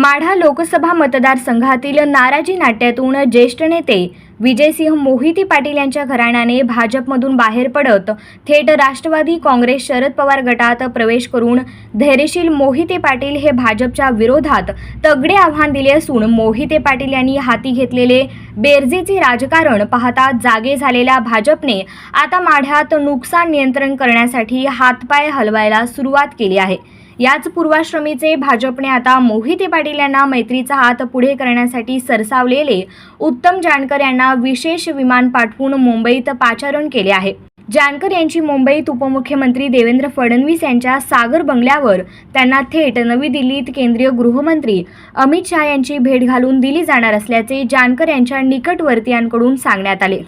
माढा लोकसभा मतदारसंघातील नाराजी नाट्यातून ज्येष्ठ नेते विजयसिंह मोहिते पाटील यांच्या घराण्याने भाजपमधून बाहेर पडत थेट राष्ट्रवादी काँग्रेस शरद पवार गटात प्रवेश करून धैर्यशील मोहिते पाटील हे भाजपच्या विरोधात तगडे आव्हान दिले असून मोहिते पाटील यांनी हाती घेतलेले बेरजेचे राजकारण पाहता जागे झालेल्या भाजपने आता माढ्यात नुकसान नियंत्रण करण्यासाठी हातपाय हलवायला सुरुवात केली आहे. याच पूर्वाश्रमीचे भाजपने आता मोहिते पाटील यांना मैत्रीचा हात पुढे करण्यासाठी सरसावलेले उत्तम जानकर यांना विशेष विमान पाठवून मुंबईत पाचारण केले आहे. जानकर यांची मुंबईत उपमुख्यमंत्री देवेंद्र फडणवीस यांच्या सागर बंगल्यावर त्यांना थेट नवी दिल्लीत केंद्रीय गृहमंत्री अमित शहा यांची भेट घालून दिली जाणार असल्याचे जानकर यांच्या निकटवर्तीयांकडून सांगण्यात आले.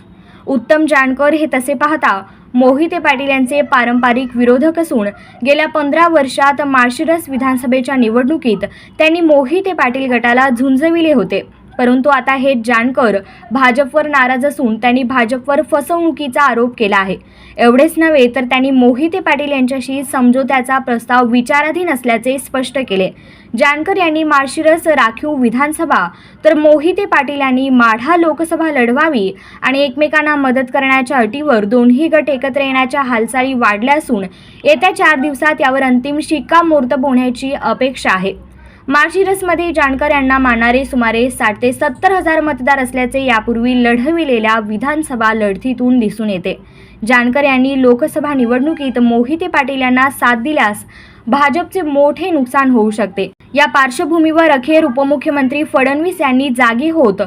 उत्तम जानकर हे तसे पाहता मोहिते पाटील यांचे पारंपरिक विरोधक असून गेल्या पंधरा वर्षात माळशिरस विधानसभेच्या निवडणुकीत त्यांनी मोहिते पाटील गटाला झुंजविले होते. परंतु आता हे जानकर भाजपवर नाराज असून त्यांनी भाजपवर फसवणुकीचा आरोप केला आहे. एवढेच नव्हे तर त्यांनी मोहिते पाटील यांच्याशी समझोत्याचा प्रस्ताव विचाराधीन असल्याचे स्पष्ट केले. जानकर यांनी माळशिरस राखीव विधानसभा तर मोहिते पाटील यांनी माढा लोकसभा लढवावी आणि एकमेकांना मदत करण्याच्या अटीवर दोन्ही गट एकत्र येण्याच्या हालचाली वाढल्या असून येत्या चार दिवसात यावर अंतिम शिक्कामोर्तब होण्याची अपेक्षा आहे. माळशिरसमध्ये जानकर यांना मानणारे सुमारे साठ ते सत्तर हजार मतदार असल्याचे यापूर्वी लढविलेल्या विधानसभा लढतीतून दिसून येते. जानकर यांनी लोकसभा निवडणुकीत मोहिते पाटील यांना साथ दिल्यास भाजपचे मोठे नुकसान होऊ शकते. या पार्श्वभूमीवर अखेर उपमुख्यमंत्री फडणवीस यांनी जागे होत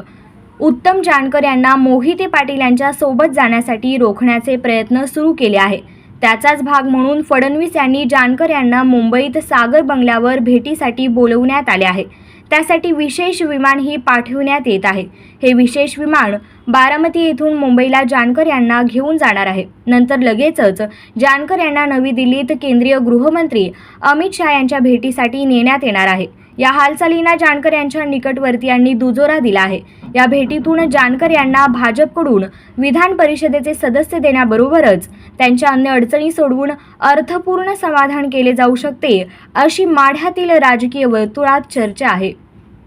उत्तम जानकर यांना मोहिते पाटील यांच्या सोबत जाण्यासाठी रोखण्याचे प्रयत्न सुरू केले आहे. त्याचाच भाग म्हणून फडणवीस यांनी जानकर यांना मुंबईत सागर बंगल्यावर भेटीसाठी बोलवण्यात आले आहे. त्यासाठी विशेष विमानही पाठविण्यात येत आहे. हे विशेष विमान बारामती येथून मुंबईला जानकर यांना घेऊन जाणार आहे. नंतर लगेचच जानकर यांना नवी दिल्लीत केंद्रीय गृहमंत्री अमित शहा यांच्या भेटीसाठी नेण्यात येणार आहे. या हालचालींना जानकर यांच्या निकटवर्तीयांनी दुजोरा दिला आहे. या भेटीतून जानकर यांना भाजपकडून विधान परिषदेचे सदस्य देण्याबरोबरच त्यांच्या अन्य अडचणी सोडवून अर्थपूर्ण समाधान केले जाऊ शकते अशी माढ्यातील राजकीय वर्तुळात चर्चा आहे.